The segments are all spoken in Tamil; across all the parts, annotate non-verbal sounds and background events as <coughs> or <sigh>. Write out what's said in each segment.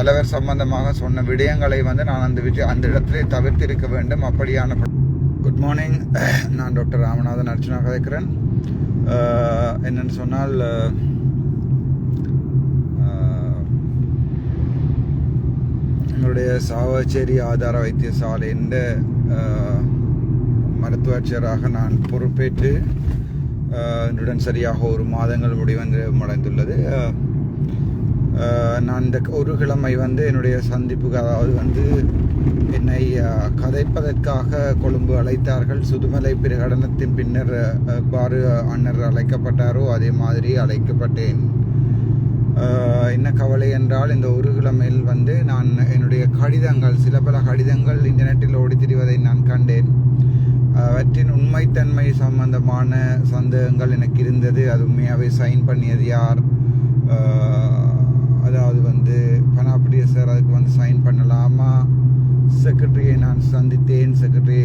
தலைவர் சம்பந்தமாக சொன்ன விடயங்களை வந்து நான் அந்த விஜய் அந்த இடத்திலே தவிர்த்திருக்க வேண்டும். அப்படியான குட் மார்னிங் <clears throat> நான் டாக்டர் ராமநாதன் அர்ச்சனா கதைக்கிறேன். என்னென்னு சொன்னால் எங்களுடைய சாவச்சேரி ஆதார வைத்தியசாலையின் அஹ், நான் பொறுப்பேற்று என்னுடன் சரியாக ஒரு மாதங்கள் முடிவந்து அடைந்துள்ளது நான் இந்த ஒரு கிழமை வந்து என்னுடைய சந்திப்புக்கு அதாவது வந்து என்னை கதைப்பதற்காக கொழும்பு அழைத்தார்கள். சுதுமலை பிரகடனத்தின் பின்னர் பாரு எவ்வாறு அன்னர் அழைக்கப்பட்டாரோ அதே மாதிரி அழைக்கப்பட்டேன். என்ன கவலை என்றால் இந்த ஒரு கிழமையில் வந்து நான் என்னுடைய கடிதங்கள் சில பல கடிதங்கள் இன்டர்நெட்டில் ஓடி திரிவதை நான் கண்டேன். அவற்றின் உண்மைத்தன்மை சம்பந்தமான சந்தேகங்கள் எனக்கு இருந்தது. அது உண்மையாகவே சைன் பண்ணியது யார்? பனாபடிய சார் அதுக்கு வந்து சைன் பண்ணலாமா? செக்ரட்டரியை நான் சந்தித்தேன். செக்ரட்டரி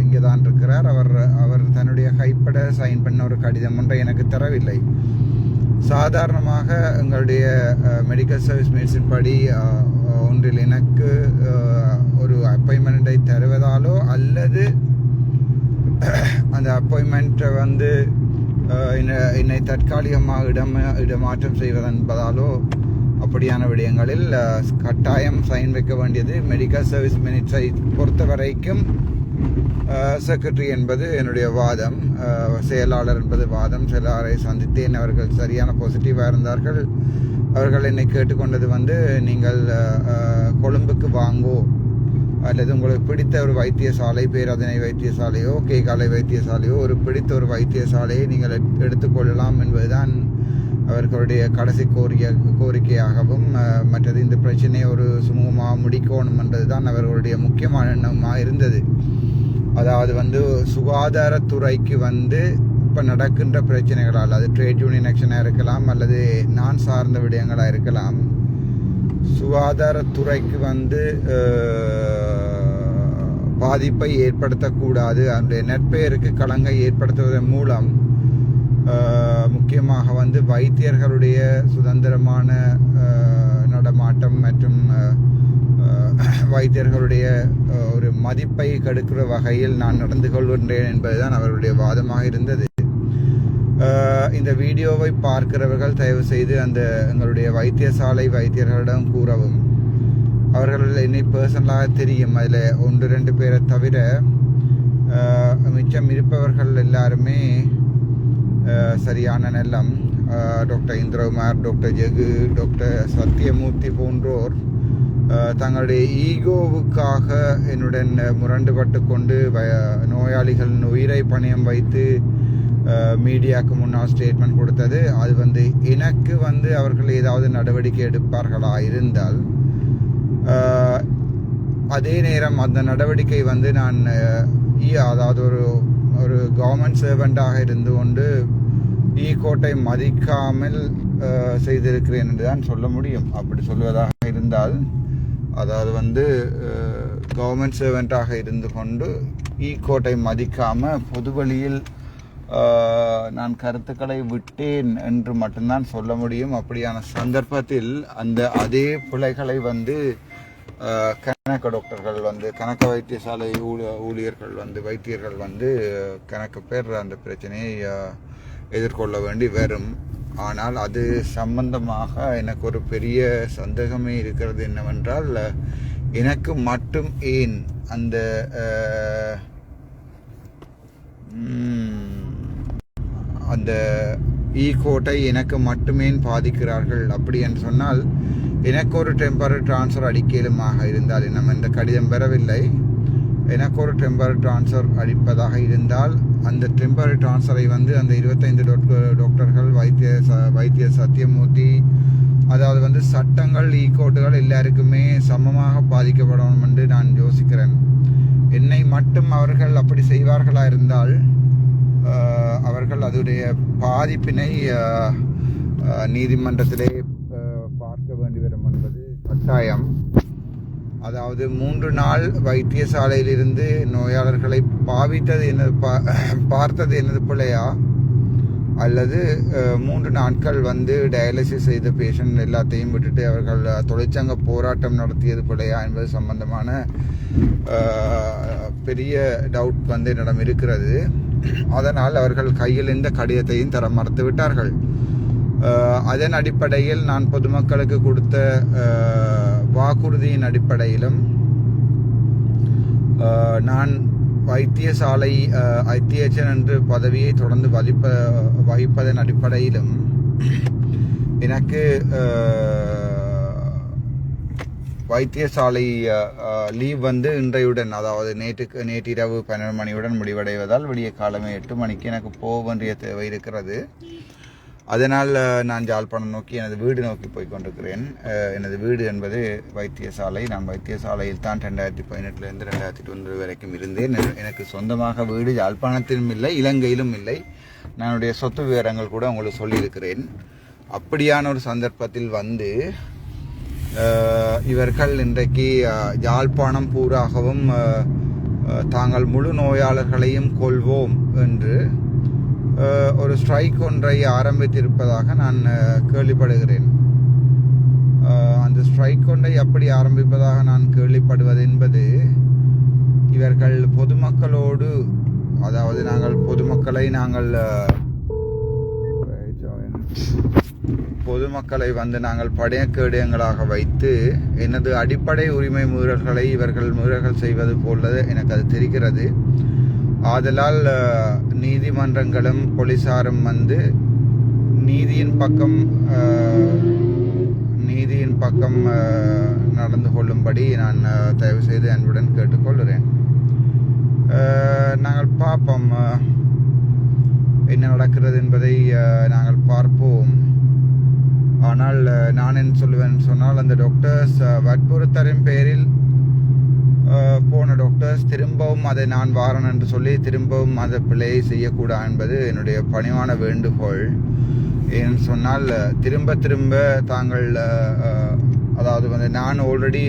இங்கே தான் இருக்கிறார். அவர் அவர் தன்னுடைய கைப்பட சைன் பண்ண ஒரு கடிதம் ஒன்றை எனக்கு தரவில்லை. சாதாரணமாக எங்களுடைய மெடிக்கல் சர்வீஸ் மெடிசின் படி ஒன்றில் எனக்கு ஒரு அப்பாயின்மெண்ட்டை தருவதாலோ அல்லது அந்த அப்பாயின்மெண்ட்டை வந்து என்னை- என்னை தற்காலிகமாக இடம் இடமாற்றம் செய்வதென்பதாலோ அப்படியான விடயங்களில் கட்டாயம் சைன் வைக்க வேண்டியது மெடிக்கல் சர்வீஸ் மினிட்ஸை பொறுத்த வரைக்கும் செக்ரட்டரி என்பது என்னுடைய வாதம். செயலாளர் என்பது வாதம். செயலாளரை சந்தித்தேன். அவர்கள் சரியான பாசிட்டிவாக இருந்தார்கள். அவர்கள் என்னை கேட்டுக்கொண்டது வந்து நீங்கள் கொழும்புக்கு வாங்கோ. அல்லது உங்களுக்கு பிடித்த ஒரு வைத்தியசாலை பேரதனை வைத்தியசாலையோ கேகாலை வைத்தியசாலையோ ஒரு பிடித்த ஒரு வைத்தியசாலையை நீங்கள் எடுத்துக்கொள்ளலாம் என்பதுதான் அவர்களுடைய கடைசி கோரிய கோரிக்கையாகவும் மற்றது இந்த பிரச்சனையை ஒரு சுமூகமாக முடிக்கணும் என்பதுதான் அவர்களுடைய முக்கியமான எண்ணமாக இருந்தது. அதாவது வந்து சுகாதாரத்துறைக்கு வந்து இப்போ நடக்கின்ற பிரச்சனைகளால் அது ட்ரேட் யூனியன் ஆக்ஷனாக இருக்கலாம் அல்லது நான் சார்ந்த விடயங்களாக இருக்கலாம் சுகாதாரத்துறைக்கு வந்து பாதிப்பை ஏற்படுத்தக்கூடாது அதனுடைய நற்பெயருக்கு களங்கை ஏற்படுத்துவதன் மூலம் முக்கியமாக வந்து வைத்தியர்களுடைய சுதந்திரமான நடமாட்டம் மற்றும் வைத்தியர்களுடைய ஒரு மதிப்பை கெடுக்கிற வகையில் நான் நடந்து கொள்கின்றேன் என்பதுதான் அவருடைய வாதமாக இருந்தது. இந்த வீடியோவை பார்க்கிறவர்கள் தயவு செய்து அந்த எங்களுடைய வைத்தியசாலை வைத்தியர்களிடம் கூறவும். அவர்கள் என்னை பர்சனலாக தெரியும். அதில் ஒன்று ரெண்டு பேரை தவிர மிச்சம் இருப்பவர்கள் எல்லாருமே சரியான நிலம் doctor Indrakumar doctor Jegu doctor Sathyamoorthy போன்றோர் eh, தங்களுடைய ஈகோவுக்காக என்னுடன் eh, முரண்டுபட்டு கொண்டு நோயாளிகளின் உயிரை பணியம் வைத்து eh, மீடியாவுக்கு முன்னால் ஸ்டேட்மெண்ட் கொடுத்தது. அது வந்து எனக்கு வந்து அவர்கள் ஏதாவது நடவடிக்கை எடுப்பார்களா இருந்தால் அதே நேரம் அந்த நடவடிக்கை வந்து நான் ஈ- அதாவது ஒரு ஒரு கவர்மெண்ட் சர்வெண்ட்டாக இருந்து கொண்டு ஈ கோட்டை மதிக்காமல் செய்திருக்கிறேன் என்று தான் சொல்ல முடியும். அப்படி சொல்வதாக இருந்தால் அதாவது வந்து கவர்மெண்ட் சர்வெண்ட்டாக இருந்து கொண்டு ஈ கோட்டை பொது வழியில் நான் கருத்துக்களை விட்டேன் என்று மட்டும்தான் சொல்ல முடியும். அப்படியான சந்தர்ப்பத்தில் அந்த அதே பிழைகளை வந்து கணக்க டாக்டர்கள் வந்து கணக்க வைத்தியசாலை ஊழிய- ஊழியர்கள் வந்து வைத்தியர்கள் வந்து கணக்கு பேர் அந்த பிரச்சனையை எதிர்கொள்ள வேண்டி வரும். ஆனால் அது சம்பந்தமாக எனக்கு ஒரு பெரிய சந்தேகமே இருக்கிறது என்னவென்றால் எனக்கு மட்டும் ஏன் அந்த அந்த ஈ கோட்டை எனக்கு மட்டுமே பாதிக்கிறார்கள்? அப்படி என்று சொன்னால் எனக்கு ஒரு டெம்பரரி டிரான்ஸ்ஃபர் அடிக்கலுமாக இருந்தால் நம்ம இந்த கடிதம் பெறவில்லை. எனக்கு ஒரு டெம்பரரி டிரான்ஸ்ஃபர் அளிப்பதாக இருந்தால் அந்த டெம்பரரி டிரான்ஸ்ஃபரை வந்து அந்த இருபத்தைந்து டாக்டர் டாக்டர்கள் வைத்திய ச- வைத்திய சத்தியமூர்த்தி அதாவது வந்து சட்டங்கள் ஈ எல்லாருக்குமே சமமாக பாதிக்கப்படணும் என்று நான் யோசிக்கிறேன். என்னை மட்டும் அவர்கள் அப்படி செய்வார்களா இருந்தால் அவர்கள் அதனுடைய பாதிப்பினை நீதிமன்றத்திலே வேண்டி வரும் என்பது கட்டாயம். அதாவது மூன்று நாள் வைத்தியசாலையிலிருந்து நோயாளர்களை பாவித்தது என்னது பா- பார்த்தது என்னது பிள்ளையா? அல்லது மூன்று நாட்கள் வந்து டயாலிசிஸ் செய்த பேஷண்ட் எல்லாத்தையும் விட்டுட்டு அவர்கள் தொழிற்சங்க போராட்டம் நடத்தியது பிள்ளையா என்பது சம்பந்தமான பெரிய டவுட் வந்து என்னிடம் இருக்கிறது. அதனால் அவர்கள் கையில் இந்த கடிதத்தையும் தர மறுத்து விட்டார்கள் அதன் அடிப்படையில் நான் பொதுமக்களுக்கு கொடுத்த வாக்குறுதியின் அடிப்படையிலும் நான் வைத்தியசாலை ஐத்தியச்சன் என்று பதவியை தொடர்ந்து வகிப்ப வகிப்பதன் அடிப்படையிலும் எனக்கு வைத்தியசாலை லீவ் வந்து இன்றையுடன் அதாவது நேற்றுக்கு நேற்றிரவு பன்னெண்டு மணியுடன் முடிவடைவதால் விடிய காலமே எட்டு மணிக்கு எனக்கு போக வேண்டிய தேவை இருக்கிறது. அதனால் நான் ஜாழ்ப்பாணம் நோக்கி எனது வீடு நோக்கி போய் கொண்டிருக்கிறேன். எனது வீடு என்பது வைத்தியசாலை. நான் வைத்தியசாலையில் தான் ரெண்டாயிரத்தி பதினெட்டுலேருந்து ரெண்டாயிரத்தி தொண்ணூறு வரைக்கும் இருந்தேன். எனக்கு சொந்தமாக வீடு யாழ்ப்பாணத்திலும் இல்லை இலங்கையிலும் இல்லை. நானுடைய சொத்து விவரங்கள் கூட உங்களுக்கு சொல்லியிருக்கிறேன். அப்படியான ஒரு சந்தர்ப்பத்தில் வந்து இவர்கள் இன்றைக்கு யாழ்ப்பாணம் பூராகவும் தாங்கள் முழு நோயாளர்களையும் கொள்வோம் என்று ஒரு ஸ்ட்ரைக் ஒன்றை ஆரம்பித்திருப்பதாக நான் கேள்விப்படுகிறேன். அந்த ஸ்ட்ரைக் ஒன்றை எப்படி ஆரம்பிப்பதாக நான் கேள்விப்படுவது என்பது இவர்கள் பொதுமக்களோடு அதாவது நாங்கள் பொதுமக்களை நாங்கள் பொதுமக்களை வந்து நாங்கள் படையக்கேடயங்களாக வைத்து எனது அடிப்படை உரிமை மீறல்களை இவர்கள் மீறல்கள் செய்வது போல எனக்கு அது தெரிகிறது. ஆதலால் நீதிமன்றங்களும் போலீசாரும் வந்து நீதியின் பக்கம் நீதியின் பக்கம் நடந்து கொள்ளும்படி நான் தயவு செய்து அன்புடன் கேட்டுக்கொள்கிறேன். நாங்கள் பார்ப்போம் என்ன நடக்கிறது என்பதை நாங்கள் பார்ப்போம். ஆனால் நான் என்ன சொல்லுவேன் சொன்னால் அந்த டாக்டர்ஸ் வற்புறுத்தரின் பேரில் போன டாக்டர்ஸ் திரும்பவும் அதை நான் வாரன் என்று சொல்லி திரும்பவும் அதை பிழையை செய்யக்கூடாது என்பது என்னுடைய பணிவான வேண்டுகோள். ஏன்னு சொன்னால் திரும்ப திரும்ப தாங்கள் அதாவது வந்து நான் ஆல்ரெடி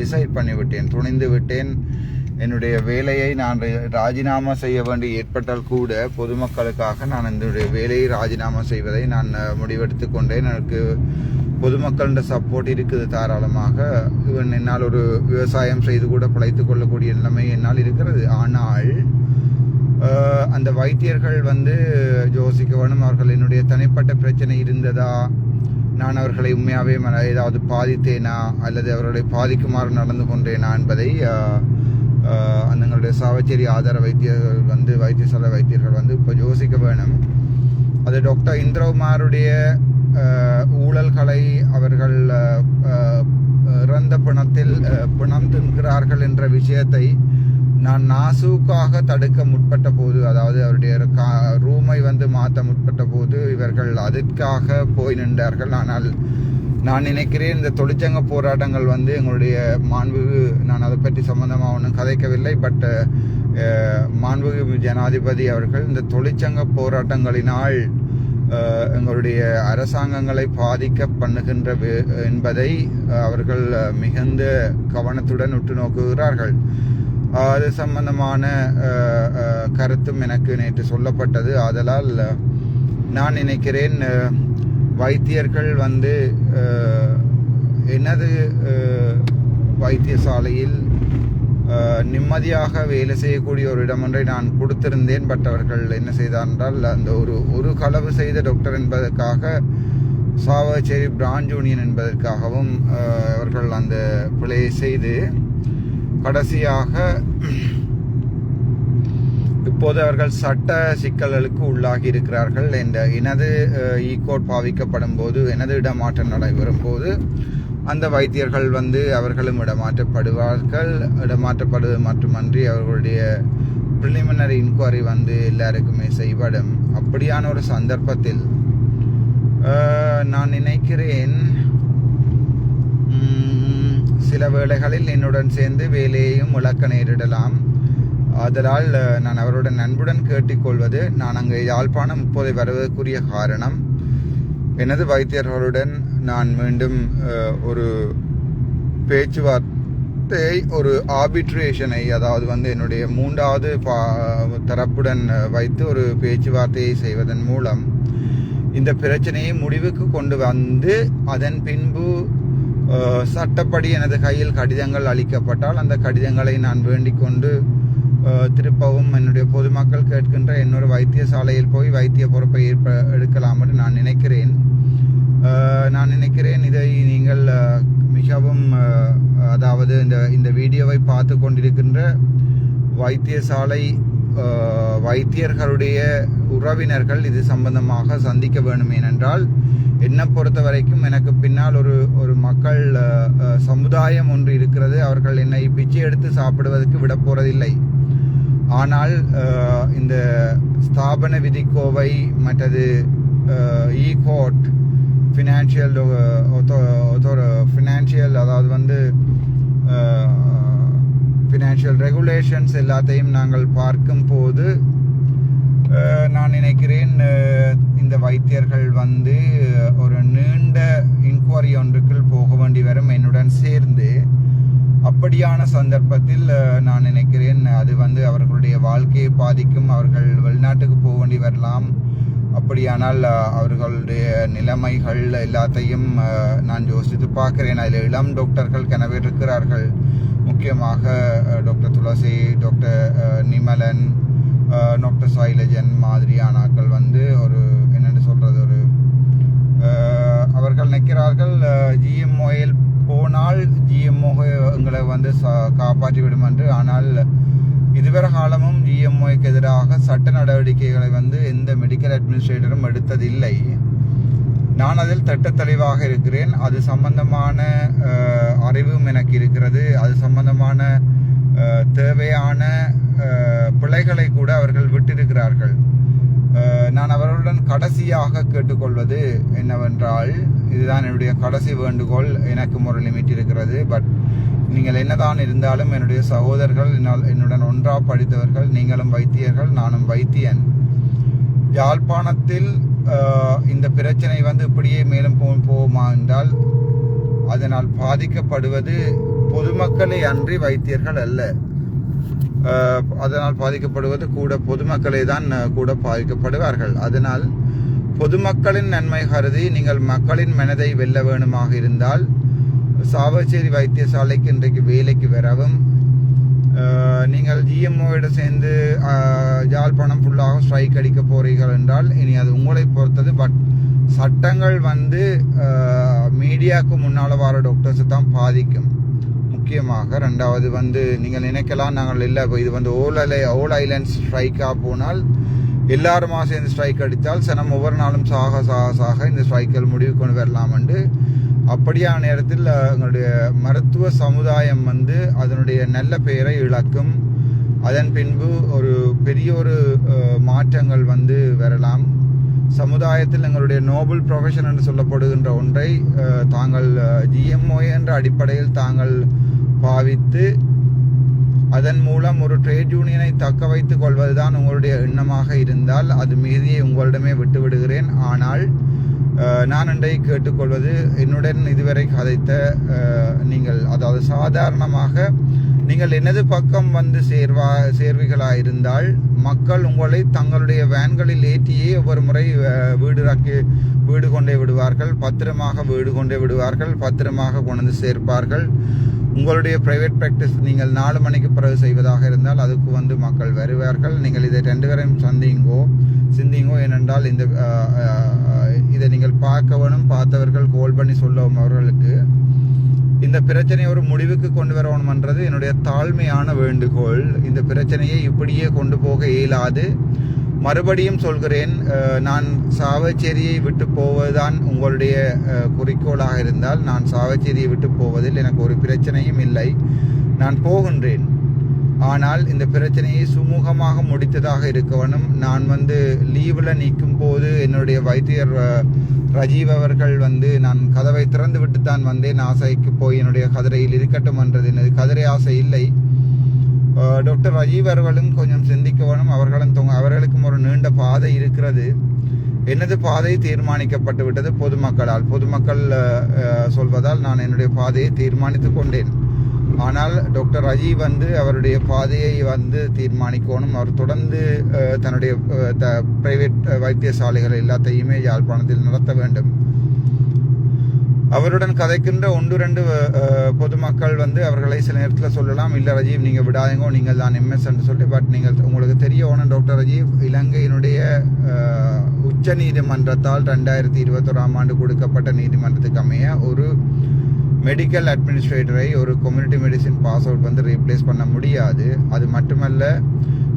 டிசைட் பண்ணிவிட்டேன் துணிந்து விட்டேன். என்னுடைய வேலையை நான் ராஜினாமா செய்ய வேண்டி ஏற்பட்டால் கூட பொதுமக்களுக்காக நான் என்னுடைய வேலையை ராஜினாமா செய்வதை நான் முடிவெடுத்து கொண்டேன். எனக்கு பொதுமக்களோட சப்போர்ட் இருக்குது தாராளமாக. இவன் என்னால் ஒரு விவசாயம் செய்து கூட பிழைத்து கொள்ளக்கூடிய நிலைமை என்னால் இருக்கிறது. ஆனால் அந்த வைத்தியர்கள் வந்து யோசிக்க வேணும். அவர்கள் என்னுடைய தனிப்பட்ட பிரச்சனை இருந்ததா? நான் அவர்களை உண்மையாகவே மன- ஏதாவது பாதித்தேனா? அல்லது அவர்களை பாதிக்குமாறு நடந்து கொண்டேனா என்பதை அந்தங்களுடைய சாவச்சேரி ஆதார வைத்தியர்கள் வந்து வைத்தியசாலை வைத்தியர்கள் வந்து இப்போ யோசிக்க வேணும். அது டாக்டர் இந்திரகுமாருடைய ஊழல்களை அவர்கள் இறந்த பிணத்தில் பிணம் தின்கிறார்கள் என்ற விஷயத்தை நான் நாசூக்காக தடுக்க முற்பட்ட போது அதாவது அவருடைய கா- ரூமை வந்து மாற்ற முற்பட்ட போது இவர்கள் அதற்காக போய் நின்றார்கள். ஆனால் நான் நினைக்கிறேன் இந்த தொழிற்சங்க போராட்டங்கள் வந்து எங்களுடைய மாண்புகு நான் அதை பற்றி சம்பந்தமாக ஒன்றும் கதைக்கவில்லை பட் மாண்புகு ஜனாதிபதி அவர்கள் இந்த தொழிற்சங்க போராட்டங்களினால் எங்களுடைய அரசாங்கங்களை பாதிக்க பண்ணுகின்ற என்பதை அவர்கள் மிகுந்த கவனத்துடன் உற்று நோக்குகிறார்கள். அது சம்பந்தமான கருத்தும் எனக்கு நேற்று சொல்லப்பட்டது. ஆதலால் நான் நினைக்கிறேன் வைத்தியர்கள் வந்து எனது வைத்தியசாலையில் நிம்மதியாக வேலை செய்யக்கூடிய ஒரு இடம் ஒன்றை நான் கொடுத்திருந்தேன். பட் அவர்கள் என்ன செய்தார் என்றால் அந்த ஒரு ஒரு களவு செய்த டாக்டர் என்பதற்காக சாவச்சேரி பிரான்ச் யூனியன் என்பதற்காகவும் அவர்கள் அந்த பிழையை செய்து கடைசியாக இப்போது அவர்கள் சட்ட சிக்கல்களுக்கு உள்ளாகி இருக்கிறார்கள். என்ற எனது ஈகோட் பாவிக்கப்படும் போது எனது இடமாற்றம் நடைபெறும் போது அந்த வைத்தியர்கள் வந்து அவர்களும் இடமாற்றப்படுவார்கள். இடமாற்றப்படுவது மட்டுமன்றி அவர்களுடைய ப்ரிலிமினரி இன்கொயரி வந்து எல்லாருக்குமே செய்யப்படும் அப்படியான ஒரு சந்தர்ப்பத்தில் நான் நினைக்கிறேன் சில வேளைகளில் என்னுடன் சேர்ந்து வேலையையும் இழக்க நேரிடலாம். அதனால் நான் அவருடன் அன்புடன் கேட்டுக்கொள்வது நான் அங்கே யாழ்ப்பாணம் இப்போதை வருவதற்குரிய காரணம். எனது வைத்தியர்களுடன் நான் மீண்டும் ஒரு பேச்சுவார்த்தை ஒரு ஆபிட்ரேஷனை அதாவது வந்து என்னுடைய மூன்றாவது பா- தரப்புடன் வைத்து ஒரு பேச்சுவார்த்தையை செய்வதன் மூலம் இந்த பிரச்சனையை முடிவுக்கு கொண்டு வந்து அதன் பின்பு சட்டப்படி எனது கையில் கடிதங்கள் அளிக்கப்பட்டால் அந்த கடிதங்களை நான் வேண்டிக் கொண்டு திருப்பவும் என்னுடைய பொதுமக்கள் கேட்கின்ற இன்னொரு வைத்தியசாலையில் போய் வைத்திய பொறுப்பை ஏற்ப எடுக்கலாம் என்று நான் நினைக்கிறேன். நான் நினைக்கிறேன் இதை நீங்கள் மிகவும் அதாவது இந்த இந்த வீடியோவை பார்த்து கொண்டிருக்கின்ற வைத்தியசாலை வைத்தியர்களுடைய உறவினர்கள் இது சம்பந்தமாக சந்திக்க வேண்டும். ஏனென்றால் என்னை பொறுத்த வரைக்கும் எனக்கு பின்னால் ஒரு ஒரு மக்கள் சமுதாயம் ஒன்று இருக்கிறது. அவர்கள் என்னை பிச்சை எடுத்து சாப்பிடுவதற்கு விட போகிறதில்லை ஆனால் இந்த ஸ்தாபன விதிக்கோவை மற்றது ஈ court financial financial uh, uh, அதாவது வந்து uh, ஃபினான்ஷியல் ரெகுலேஷன்ஸ் எல்லாத்தையும் நாங்கள் பார்க்கும்போது போது நான் நினைக்கிறேன் இந்த வைத்தியர்கள் வந்து ஒரு நீண்ட இன்கொயரி ஒன்றுக்குள் போக வேண்டி வரும் என்னுடன் சேர்ந்து அப்படியான சந்தர்ப்பத்தில் நான் நினைக்கிறேன் அது வந்து அவர்களுடைய வாழ்க்கையை பாதிக்கும் அவர்கள் வெளிநாட்டுக்கு போக வேண்டி வரலாம் அப்படியானால் அவர்களுடைய நிலைமைகள் எல்லாத்தையும் நான் யோசித்து பார்க்கிறேன். அதில் இளம் டாக்டர்கள் கனவே இருக்கிறார்கள். முக்கியமாக doctor Thulasi doctor Nimalan doctor Sailajan மாதிரியான வந்து ஒரு என்னென்னு சொல்கிறது ஒரு அவர்கள் நிற்கிறார்கள். ஜிஎம்ஓயில் போனால் ஜிஎம்ஓ எங்களை வந்து சா- காப்பாற்றி விடும் என்று. ஆனால் இதுவரை காலமும் ஜிஎம்ஓக்கு எதிராக சட்ட நடவடிக்கைகளை வந்து எந்த மெடிக்கல் அட்மினிஸ்ட்ரேட்டரும் எடுத்ததில்லை. நான் அதில் திட்ட தெளிவாக இருக்கிறேன். அது சம்பந்தமான அறிவும் எனக்கு இருக்கிறது. அது சம்பந்தமான தேவையான பிழைகளை கூட அவர்கள் விட்டிருக்கிறார்கள். நான் அவர்களுடன் கடைசியாக கேட்டுக்கொள்வது என்னவென்றால் இதுதான் என்னுடைய கடைசி வேண்டுகோள். எனக்கும் ஒரு லிமிட் இருக்கிறது. பட் நீங்கள் என்னதான் இருந்தாலும் என்னுடைய சகோதரர்கள் என்னுடன் ஒன்றா படித்தவர்கள் நீங்களும் வைத்தியர்கள் நானும் வைத்தியன். யாழ்ப்பாணத்தில் இந்த பிரச்சனை வந்து இப்படியே மேலும் போ- போகுமா என்றால் அதனால் பாதிக்கப்படுவது பொதுமக்களை அன்றி வைத்தியர்கள் அல்ல. அதனால் பாதிக்கப்படுவது கூட பொதுமக்களே தான் கூட பாதிக்கப்படுவார்கள். அதனால் பொதுமக்களின் நன்மை கருதி நீங்கள் மக்களின் மனதை வெல்ல வேணுமாக இருந்தால் சாவச்சேரி வைத்தியசாலைக்கு இன்றைக்கு வேலைக்கு வரவும் நீங்கள் ஜிஎம்ஓவிட சேர்ந்து அஹ், யாழ்ப்பாணம் ஃபுல்லாக ஸ்ட்ரைக் அடிக்க போகிறீர்கள் என்றால் இனி அது உங்களை பொறுத்தது. பட் சட்டங்கள் வந்து மீடியாவுக்கு முன்னால் வர டாக்டர்ஸை தான் பாதிக்கும். முக்கியமாக ரெண்டாவது வந்து நீங்கள் நினைக்கலாம் நாங்கள் இல்லை இப்போ இது வந்து ஓல் அலை ஓல் ஐலண்ட்ஸ் ஸ்ட்ரைக்காக போனால் எல்லாருமா சேர்ந்து ஸ்ட்ரைக் அடித்தால் சனம் ஒவ்வொரு நாளும் சாக சாக சாக இந்த ஸ்ட்ரைக்கில் முடிவு கொண்டு வரலாம் என்று அப்படியான நேரத்தில் எங்களுடைய மருத்துவ சமுதாயம் வந்து அதனுடைய நல்ல பெயரை இழக்கும். அதன் பின்பு ஒரு பெரிய ஒரு மாற்றங்கள் வந்து வரலாம். சமுதாயத்தில் எங்களுடைய நோபல் ப்ரொஃபஷன் என்று சொல்லப்படுகின்ற ஒன்றை தாங்கள் ஜிஎம்ஓ என்ற அடிப்படையில் தாங்கள் பாவித்து அதன் மூலம் ஒரு ட்ரேட் யூனியனை தக்க வைத்துக் கொள்வதுதான் உங்களுடைய எண்ணமாக இருந்தால் அது மீதியை உங்களிடமே விட்டுவிடுகிறேன். ஆனால் நான் அண்டை கேட்டுக்கொள்வது என்னுடன் இதுவரை கதைத்த நீங்கள். அதாவது சாதாரணமாக நீங்கள் எனது பக்கம் வந்து சேர்வா சேர்விகளாயிருந்தால் மக்கள் உங்களை தங்களுடைய வேன்களில் ஏற்றியே ஒவ்வொரு முறை வீடு ராக்கி வீடு கொண்டே விடுவார்கள். பத்திரமாக வீடு கொண்டே விடுவார்கள். பத்திரமாக கொண்டு சேர்ப்பார்கள். உங்களுடைய பிரைவேட் ப்ராக்டிஸ் நீங்கள் நாலு மணிக்கு பிறகு செய்வதாக இருந்தால் அதுக்கு வந்து மக்கள் வருவார்கள். நீங்கள் இதை ரெண்டு பேரையும் சந்திங்கோ சிந்திங்கோ ஏனென்றால் இந்த இதை நீங்கள் பார்க்கவனும் பார்த்தவர்கள் கோல் பண்ணி சொல்லவும் அவர்களுக்கு. இந்த பிரச்சனையை ஒரு முடிவுக்கு கொண்டு வரணும்ன்றது என்னுடைய தாழ்மையான வேண்டுகோள். இந்த பிரச்சனையை இப்படியே கொண்டு போக இயலாது. மறுபடியும் சொல்கிறேன் நான் சாவச்சேரியை விட்டு போவதுதான் உங்களுடைய குறிக்கோளாக இருந்தால் நான் சாவச்சேரியை விட்டு போவதில் எனக்கு ஒரு பிரச்சனையும் இல்லை. நான் போகின்றேன். ஆனால் இந்த பிரச்சனையை சுமூகமாக முடித்ததாக இருக்கவனும் நான் வந்து லீவில் நிற்கும் போது என்னுடைய வைத்தியர் ரஜீவ் அவர்கள் வந்து நான் கதவை திறந்து விட்டு தான் வந்தேன். ஆசைக்கு போய் என்னுடைய கதிரையில் இருக்கட்டும் என்றது எனது கதிரை ஆசை இல்லை. டாக்டர் ரஜீவ் அவர்களும் கொஞ்சம் சிந்திக்க வேணும் அவர்களும் தொங்க அவர்களுக்கும் ஒரு நீண்ட பாதை இருக்கிறது. எனது பாதை தீர்மானிக்கப்பட்டு விட்டது பொதுமக்களால். பொதுமக்கள் சொல்வதால் நான் என்னுடைய பாதையை தீர்மானித்து கொண்டேன். ஆனால் டாக்டர் ரஜீவ் வந்து அவருடைய பாதையை வந்து தீர்மானிக்கணும். அவர் தொடர்ந்து தன்னுடைய த பிரைவேட் வைத்தியசாலைகள் எல்லாத்தையுமே யாழ்ப்பாணத்தில் நடத்த வேண்டும். அவருடன் கதைக்கின்ற ஒன்று ரெண்டு பொதுமக்கள் வந்து அவர்களை சில நேரத்தில் சொல்லலாம். இல்லை ரஜீவ் நீங்கள் விடாதீங்க நீங்கள் தான் எம்எஸ் என்று சொல்லி பட் நீங்கள் உங்களுக்கு தெரிய ஒன்று டாக்டர் ரஜீவ் இலங்கையினுடைய உச்ச நீதிமன்றத்தால் ரெண்டாயிரத்தி இருபத்தோராம் ஆண்டு கொடுக்கப்பட்ட நீதிமன்றத்துக்கு அமைய ஒரு மெடிக்கல் அட்மினிஸ்ட்ரேட்டரை ஒரு கம்யூனிட்டி மெடிசின் பாஸ் அவுட் வந்து ரீப்ளேஸ் பண்ண முடியாது. அது மட்டுமல்ல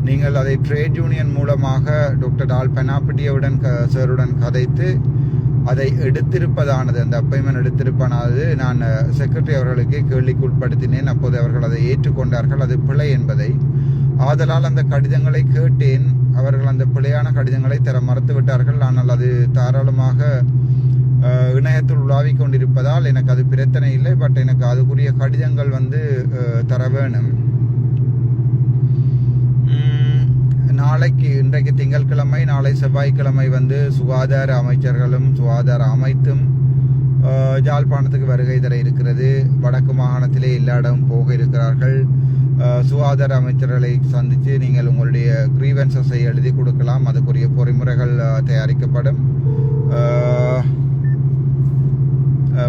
நீங்கள் அதை ட்ரேட் யூனியன் மூலமாக டாக்டர் டால் பெனாபிட்டியவுடன் க சருடன் கதைத்து அதை எடுத்திருப்பதானது அந்த அப்பாயின்மெண்ட் எடுத்திருப்பதானது நான் செக்ரட்டரி அவர்களுக்கு கேள்விக்கு உட்படுத்தினேன் அப்போது அவர்கள் அதை ஏற்றுக்கொண்டார்கள். அது பிழை என்பதை. ஆதலால் அந்த கடிதங்களை கேட்டேன். அவர்கள் அந்த பிழையான கடிதங்களை தர மறுத்து விட்டார்கள் ஆனால் அது தாராளமாக இணையத்தில் உலாவிக் கொண்டிருப்பதால் எனக்கு அது பிரச்சனை இல்லை. பட் எனக்கு அதுக்குரிய கடிதங்கள் வந்து தர வேணும். உம், நாளைக்கு இன்றைக்கு திங்கட்கிழமை நாளை செவ்வாய்க்கிழமை வந்து சுகாதார அமைச்சர்களும் சுகாதார அமைத்தும் ஜாழ்ப்பாணத்துக்கு வருகை தர இருக்கிறது. வடக்கு மாகாணத்திலே எல்லா இடமும் போக இருக்கிறார்கள். சுகாதார அமைச்சர்களை சந்தித்து நீங்கள் உங்களுடைய கிரீவன்சஸை எழுதி கொடுக்கலாம். அதுக்குரிய பொறிமுறைகள் தயாரிக்கப்படும்.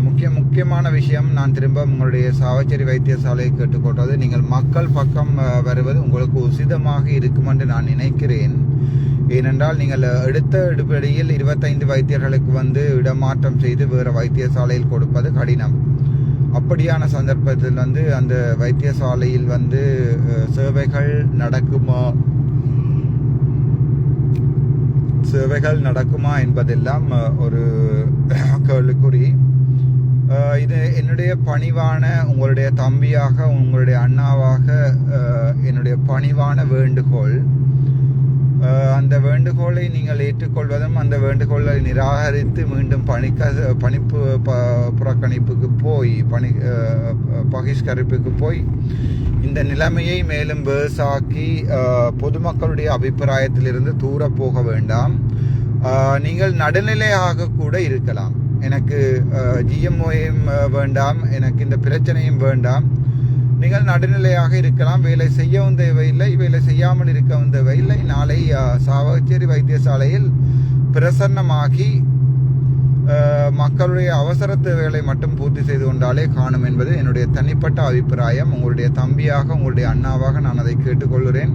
முக்கிய முக்கியமான விஷயம் நான் திரும்ப உங்களுடைய சாவச்சேரி வைத்தியசாலையை கேட்டுக்கொள்வது நீங்கள் மக்கள் பக்கம் வருவது உங்களுக்கு உசிதமாக இருக்கும் என்று நான் நினைக்கிறேன். ஏனென்றால் நீங்கள் எடுத்த எடுப்படியில் இருபத்தைந்து வைத்தியர்களுக்கு வந்து இடமாற்றம் செய்து வேறு வைத்தியசாலையில் கொடுப்பது கடினம். அப்படியான சந்தர்ப்பத்தில் வந்து அந்த வைத்தியசாலையில் வந்து சேவைகள் நடக்குமா? சேவைகள் நடக்குமா என்பதெல்லாம் ஒரு <coughs> கேள்விக்குறி. இது என்னுடைய பணிவான உங்களுடைய தம்பியாக உங்களுடைய அண்ணாவாக என்னுடைய பணிவான வேண்டுகோள். அந்த வேண்டுகோளை நீங்கள் ஏற்றுக்கொள்வதும் அந்த வேண்டுகோளை நிராகரித்து மீண்டும் பணிக்க பணிப்பு ப புறக்கணிப்புக்கு போய் பணி பகிஷ்கரிப்புக்கு போய் இந்த நிலைமையை மேலும் வேசாக்கி பொதுமக்களுடைய அபிப்பிராயத்திலிருந்து தூர போக வேண்டாம். நீங்கள் நடுநிலையாக கூட இருக்கலாம். எனக்கு ஜிஎம்ஓயும் வேண்டாம். எனக்கு இந்த பிரச்சனையும் வேண்டாம். நீங்கள் நடுநிலையாக இருக்கலாம். வேலை செய்யவும் தேவையில்லை. வேலை செய்யாமல் இருக்கவும் தேவையில்லை. நாளை சாவகச்சேரி வைத்தியசாலையில் பிரசன்னமாகி மக்களுடைய அவசர தேவைகளை மட்டும் பூர்த்தி செய்து கொண்டாலே காணும் என்பது என்னுடைய தனிப்பட்ட அபிப்பிராயம். உங்களுடைய தம்பியாக உங்களுடைய அண்ணாவாக நான் அதை கேட்டுக்கொள்கிறேன்.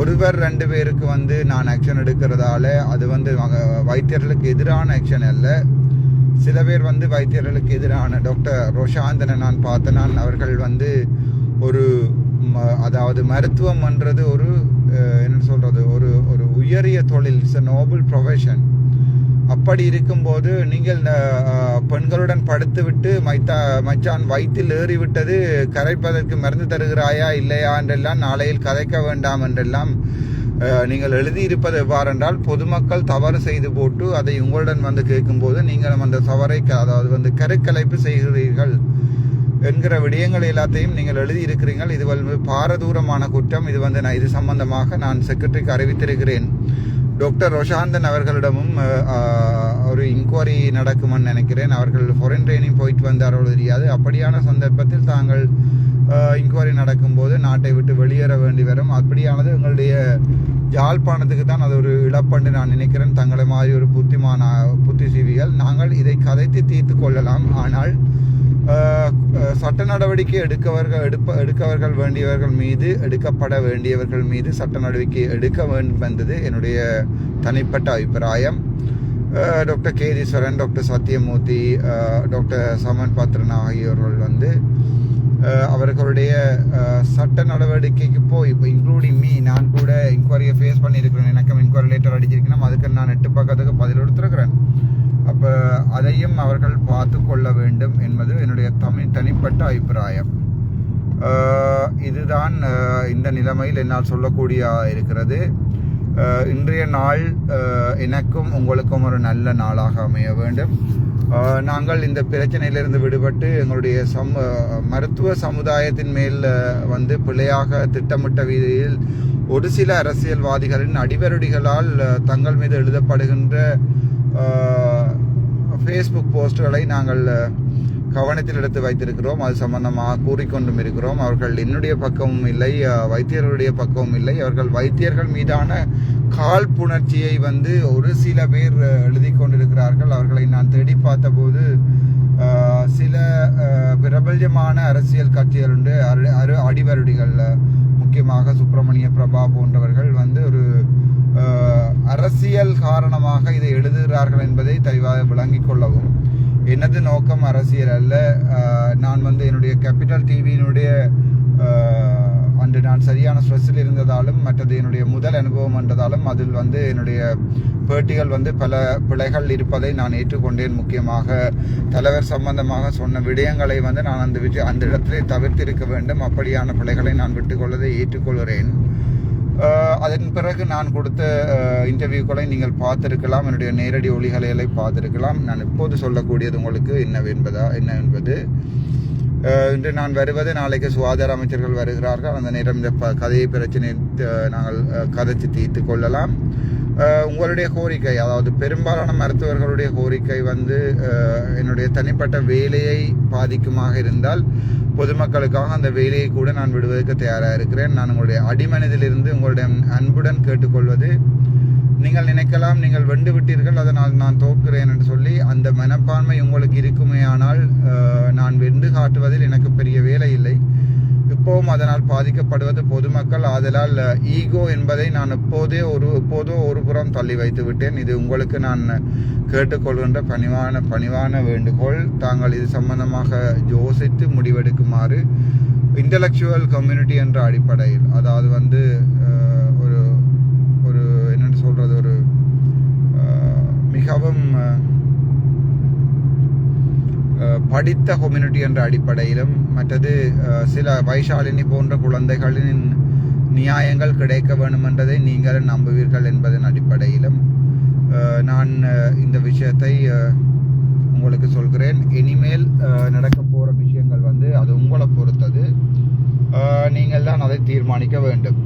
ஒருவர் ரெண்டு பேருக்கு வந்து நான் ஆக்ஷன் எடுக்கிறதால அது வந்து வைத்தியர்களுக்கு எதிரான ஆக்ஷன் அல்ல. சில பேர் வந்து வைத்தியர்களுக்கு எதிரான டாக்டர் ரோஷாந்தனை நான் பார்த்தனான் அவர்கள் வந்து ஒரு ம- அதாவது மருத்துவம் என்றது ஒரு என்ன சொல்கிறது ஒரு ஒரு உயரிய தொழில். இட்ஸ் அ நோபல் ப்ரொஃபஷன் அப்படி இருக்கும்போது நீங்கள் பெண்களுடன் படுத்துவிட்டு மைத்தா மச்சான் வயிற்றில் ஏறிவிட்டது கரைப்பதற்கு மருந்து தருகிறாயா இல்லையா என்றெல்லாம் நாளையில் கதைக்க வேண்டாம் என்றெல்லாம் நீங்கள் எழுதியிருப்பது எவ்வாறென்றால் பொதுமக்கள் தவறு செய்து போட்டு அதை உங்களுடன் வந்து கேட்கும்போது நீங்கள் அந்த தவறை அதாவது வந்து கருக்கலைப்பு செய்கிறீர்கள் என்கிற விடயங்கள் எல்லாத்தையும் நீங்கள் எழுதியிருக்கிறீர்கள். இது வந்து பாரதூரமான குற்றம். இது வந்து நான் இது சம்பந்தமாக நான் செக்ரட்டரிக்கு அறிவித்திருக்கிறேன். டாக்டர் ரோஷாந்தன் அவர்களிடமும் ஒரு இன்கொயரி நடக்குமென்னு நினைக்கிறேன். அவர்கள் ஃபொரின் ட்ரைனிங் போயிட்டு வந்தாரோ தெரியாது. அப்படியான சந்தர்ப்பத்தில் தாங்கள் இன்கொயரி நடக்கும்போது நாட்டை விட்டு வெளியேற வேண்டி வரும். அப்படியானது எங்களுடைய யாழ்ப்பாணத்துக்கு தான் அது ஒரு இழப்பண்டு நான் நினைக்கிறேன். தங்களை மாதிரி ஒரு புத்திமான புத்திசீவிகள். நாங்கள் இதை கதைத்து தீர்த்து கொள்ளலாம். ஆனால் சட்ட நடவடிக்கை எடுக்கவர்கள் எடுப்ப எடுக்கவர்கள் வேண்டியவர்கள் மீது எடுக்கப்பட வேண்டியவர்கள் மீது சட்ட நடவடிக்கை எடுக்க வேண்டும் என்பது என்னுடைய தனிப்பட்ட அபிப்பிராயம். Doctor Ketheeswaran doctor Sathyamoorthy doctor Saman Pathran ஆகியோர்கள் வந்து அவர்களுடைய சட்ட நடவடிக்கைக்கு போய் இப்போ இன்க்ளூடிங் மீ நான் கூட இன்கொயரியை ஃபேஸ் பண்ணியிருக்கிறேன். எனக்கும் இன்கொயரி லெட்டர் அடிச்சிருக்கேன் அதுக்கு நான் எட்டு பக்கத்துக்கு பதில் கொடுத்துருக்குறேன். அப்போ அதையும் அவர்கள் பார்த்து கொள்ள வேண்டும் என்பது என்னுடைய தமிழ் தனிப்பட்ட அபிப்பிராயம். இதுதான் இந்த நிலைமையில் என்னால் சொல்லக்கூடிய இருக்கிறது. இன்றைய நாள் எனக்கும் உங்களுக்கும் ஒரு நல்ல நாளாக அமைய வேண்டும். நாங்கள் இந்த பிரச்சனையிலிருந்து விடுபட்டு எங்களுடைய சம மருத்துவ சமுதாயத்தின் மேல் வந்து பிழையாக திட்டமிட்ட வீதியில் ஒரு சில அரசியல்வாதிகளின் அடிவருடிகளால் தங்கள் மீது எழுதப்படுகின்ற ஃபேஸ்புக் போஸ்டுகளை நாங்கள் கவனத்தில் எடுத்து வைத்திருக்கிறோம். அது சம்பந்தமாக கூறிக்கொண்டும் இருக்கிறோம். அவர்கள் என்னுடைய பக்கமும் இல்லை வைத்தியர்களுடைய பக்கமும் இல்லை. அவர்கள் வைத்தியர்கள் மீதான காழ்ப்புணர்ச்சியை வந்து ஒரு சில பேர் எழுதி கொண்டிருக்கிறார்கள். அவர்களை நான் தேடி பார்த்தபோது சில பிரபல்யமான அரசியல் கட்சிகள் உண்டு. அரு- அரு- அடிவருடிகள் முக்கியமாக சுப்பிரமணிய பிரபா போன்றவர்கள் வந்து ஒரு அரசியல் காரணமாக இதை எழுதுகிறார்கள் என்பதை தெளிவாக விளங்கிக் கொள்ளவும். எனது நோக்கம் அரசியல் அல்ல. நான் வந்து என்னுடைய கேபிட்டல் டிவியினுடைய அன்று நான் சரியான ஸ்ட்ரெஸ்ஸில் இருந்ததாலும் மற்றது என்னுடைய முதல் அனுபவம் என்றதாலும் அதில் வந்து என்னுடைய பேட்டிகள் வந்து பல பிழைகள் இருப்பதை நான் ஏற்றுக்கொண்டேன். முக்கியமாக தலைவர் சம்பந்தமாக சொன்ன விடயங்களை வந்து நான் அந்த விட்டு அந்த இடத்திலே தவிர்த்திருக்க வேண்டும். அப்படியான பிழைகளை நான் விட்டுக்கொள்வதை ஏற்றுக்கொள்கிறேன். அதன் பிறகு நான் கொடுத்த இன்டர்வியூக்களை நீங்கள் பார்த்துருக்கலாம். என்னுடைய நேரடி ஒளிகளை பார்த்துருக்கலாம். நான் இப்போது சொல்லக்கூடியது உங்களுக்கு என்னவென்பதா என்ன என்பது இன்று நான் வருவது நாளைக்கு சுகாதார அமைச்சர்கள் வருகிறார்கள். அந்த நேரம் இந்த ப- கதையை பிரச்சனை நாங்கள் கதைச்சு தீர்த்து கொள்ளலாம். உங்களுடைய கோரிக்கை அதாவது பெரும்பாலான மருத்துவர்களுடைய கோரிக்கை வந்து என்னுடைய தனிப்பட்ட வேலையை பாதிக்குமாக இருந்தால் பொதுமக்களுக்காக அந்த வேலையை கூட நான் விடுவதற்கு தயாராக இருக்கிறேன். நான் உங்களுடைய அடிமனதிலிருந்து உங்களுடைய அன்புடன் கேட்டுக்கொள்வது. நீங்கள் நினைக்கலாம் நீங்கள் வெண்டு விட்டீர்கள் அதனால் நான் தோற்கிறேன் என்று சொல்லி அந்த மனப்பான்மை உங்களுக்கு இருக்குமேயானால் ஆனால் நான் வென்று காட்டுவதில் எனக்கு பெரிய வேலை இல்லை. இப்போவும் அதனால் பாதிக்கப்படுவது பொதுமக்கள். ஆதலால் ஈகோ என்பதை நான் எப்போதே ஒரு எப்போதோ ஒரு புறம் தள்ளி வைத்து விட்டேன் இது உங்களுக்கு நான் கேட்டுக்கொள்கின்ற பணிவான பணிவான வேண்டுகோள் தாங்கள் இது சம்பந்தமாக யோசித்து முடிவெடுக்குமாறு இன்டலெக்சுவல் கம்யூனிட்டி என்ற அடிப்படையில் அதாவது வந்து ஒரு ஒரு என்னென்னு சொல்கிறது ஒரு மிகவும் படித்த கம்யூனிட்டி என்ற அடிப்படையிலும் மற்றது சில வைஷாலினி போன்ற குழந்தைகளின் நியாயங்கள் கிடைக்க வேண்டும் என்றதை நீங்கள் நம்புவீர்கள் என்பதன் அடிப்படையிலும் நான் இந்த விஷயத்தை உங்களுக்கு சொல்கிறேன். இனிமேல் நடக்க போகிற விஷயங்கள் வந்து அது உங்களை பொறுத்தது. நீங்கள் தான் அதை தீர்மானிக்க வேண்டும்.